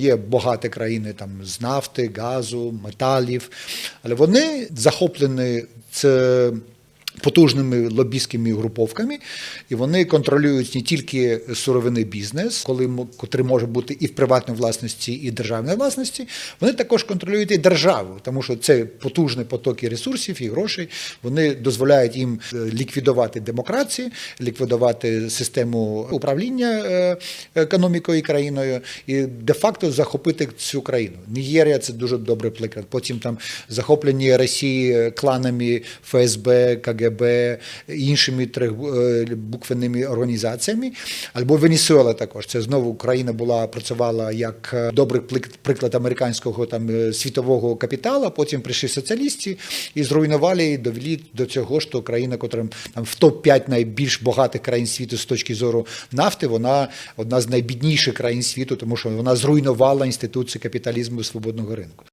Є багаті країни там з нафти, газу, металів, але вони захоплені це. Потужними лобістськими груповками, і вони контролюють не тільки сировинний бізнес, коли котрий може бути і в приватній власності, і державній власності. Вони також контролюють і державу, тому що це потужні потоки ресурсів і грошей. Вони дозволяють їм е, ліквідувати демократію, ліквідувати систему управління е, економікою країною, і де-факто захопити цю країну. Нігерія це дуже добрий приклад. Потім там захоплені Росії кланами ФСБ, КГБ, іншими трьохбуквенними організаціями. Або Венесуела також. Це знову Україна була працювала як е, добрий приклад американського там е, світового капіталу. Потім прийшли соціалісти і зруйнували і довели до цього, що країна, котра там в топ 5 найбільш багатих країн світу з точки зору нафти, вона одна з найбідніших країн світу, тому що вона зруйнувала інституції капіталізму і свободного ринку.